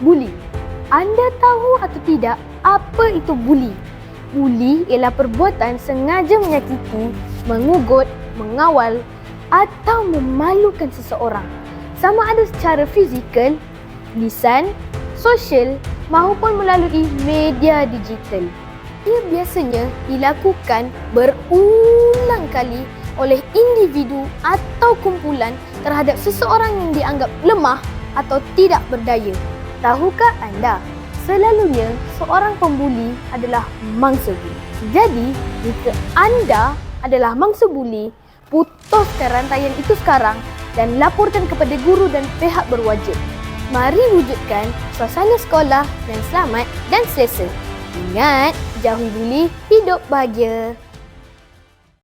Buli. Anda tahu atau tidak apa itu buli? Buli ialah perbuatan sengaja menyakiti, mengugut, mengawal atau memalukan seseorang. Sama ada secara fizikal, lisan, sosial maupun melalui media digital. Ia biasanya dilakukan berulang kali oleh individu atau kumpulan terhadap seseorang yang dianggap lemah atau tidak berdaya. Tahukah anda, selalunya seorang pembuli adalah mangsa buli. Jadi, jika anda adalah mangsa buli, putuskan rantaian itu sekarang dan laporkan kepada guru dan pihak berwajib. Mari wujudkan suasana sekolah yang selamat dan selesa. Ingat, jauhi buli, hidup bahagia.